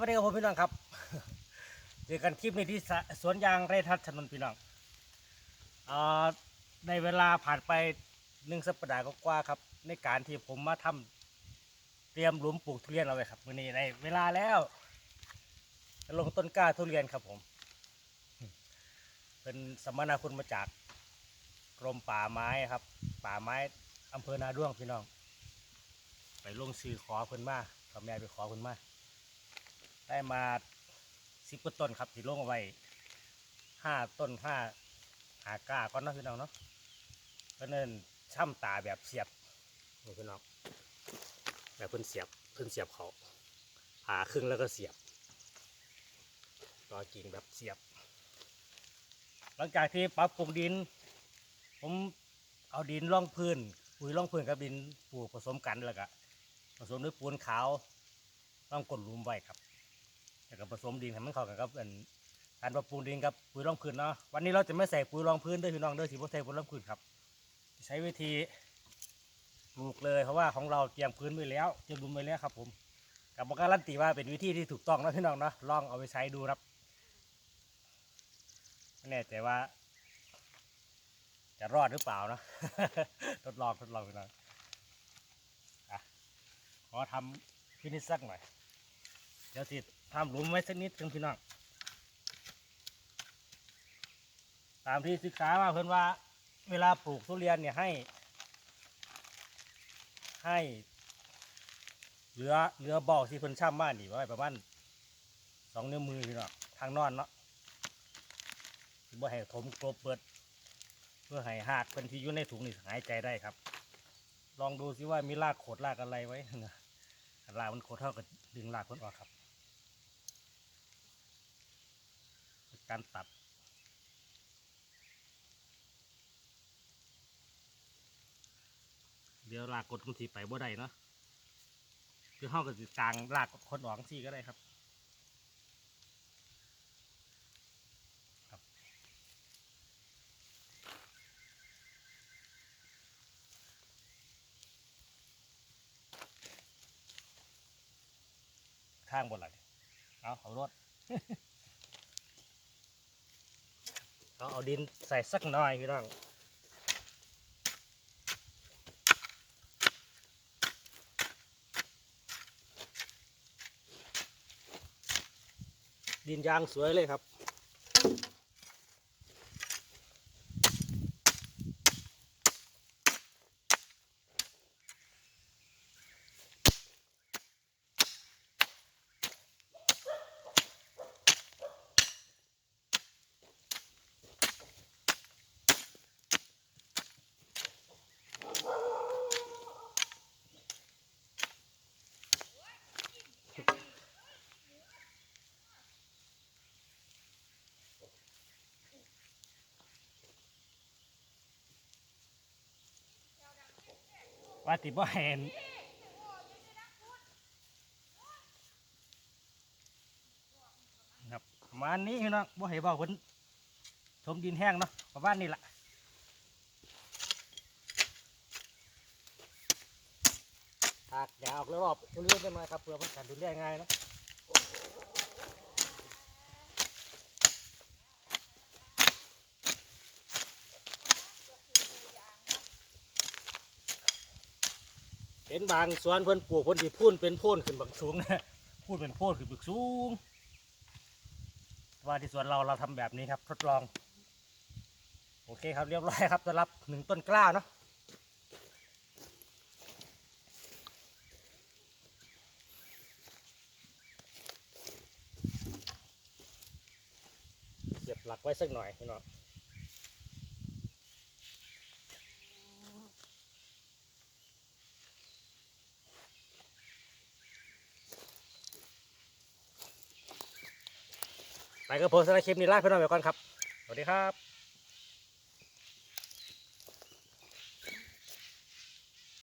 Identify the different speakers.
Speaker 1: วัสดีครับผมพี่น้องครับเจอกันคลิปนี้ที่สวนยางไร่ทัศน์ถนนพี่น้องอในเวลาผ่านไปหนึ่งสัปดาห์กว่าครับ ในการที่ผมมาทำเตรียมหลุมปลูกทุเรียนเอาไว้ครับมื่อนี้ในเวลาแล้วลงต้นกล้าทุเรียนครับผม เป็นสมนาคุณมาจากกรมป่าไม้ครับ ป่าไม้อำเภอนาด้วงพี่น้อง ไปลงซื้อขอเพิ่นมากับแม่ไปขอเพิ่นมา ได้มาสิบกว่าต้นครับที่ลงเอาไว้ห้าต้นห้าหาก้าก้อนเนาะพี่น้องเนาะก็เนินช่ำตาแบบเสียบนี่พี่น้องแบบเพิ่นเสียบเพิ่นเสียบเขาผ่าครึ่งแล้วก็เสียบต่อกิ่งแบบเสียบ หลังจากที่ปรับปรุงดิน ผมเอาดินร่องพื้นปุ๋ยร่องพื้นกับดินปลูกผสมกันแล้วก็ผสมด้วยปูนขาวต้องกดลุมไว้ครับ แล้วก็ผสมดินให้มันเข้ากันกับอันการปรับปรุงดินกับปุ๋ยรองพื้นเนาะวันนี้เราจะไม่ใส่ปุ๋ยรองพื้นด้วยพี่น้องเด้อสิบ่ใส่ปุ๋ยรองพื้นครับ ใช้วิธีปลูกเลยเพราะว่าของเราเตรียมพื้นไว้แล้วเตรียมดินไว้แล้วครับ ผมกับบอกการันตีว่าเป็นวิธีที่ถูกต้องนะพี่น้องเนาะลองเอาไปใช้ดูครับไม่แน่ใจว่า จะรอดหรือเปล่านะทดลองทดลองพี่น้องอะขอทำพินิจสักหน่อยเดี๋ยวสิ ทำหลุมไว้สักนิดกันพี่น้องตามที่ศึกษามาเพื่อนว่า เวลาปลูกทุเรียนเนี่ยให้ ให้เหลือเหลือบ่อที่เพิ่นช่ำมานี่ไว้ประมาณสองนิ้วมือพี่น้องทางนอนเนาะสิบ่ให้ถมกลบเปิด เพื่อให้หากเป็นที่อยู่ในถุงนี่หายใจได้ครับ ลองดูซิว่ามีรากโขดรากอะไรไว้นะรากมันโขดเท่ากับดึงรากเพิ่นออกครับ การตัด เดี๋ยวรากกดมันสีไปบ่ได้เนาะคือห้ากับสิกลางรากคนออกสีก็ได้ครับครับข้างบนหลังเอาเอารถ เราเอาดินใส่สักหน่อยพี่น้องดินยางสวยเลยครับ ว่าติบ่เห็นครับประมาณนี้พี่น้องบ่ให้บ่เพิ่นถมดินแห้งเนาะประมาณนี้แหละหากอย่าออกแล้วรอบเรียนได้ไปมาครับเพื่อเพื่อการดูแลง่ายเนาะ เห็นบางสวนเพิ่นปลูกเพิ่นที่พูนเป็นโพ่นขึ้นบักสูงนะพูนเป็นโพ่นขึ้นบักสูง ว่าที่สวนเราเราทำแบบนี้ครับ ทดลอง โอเคครับเรียบร้อยครับสำหรับหนึ่งต้นกล้าเนาะเสียบหลักไว้สักหน่อยพี่น้อง ไปก็โพสำหรับคลิปนี้ลาพี่น้องไปก่อนครับ สวัสดีครับ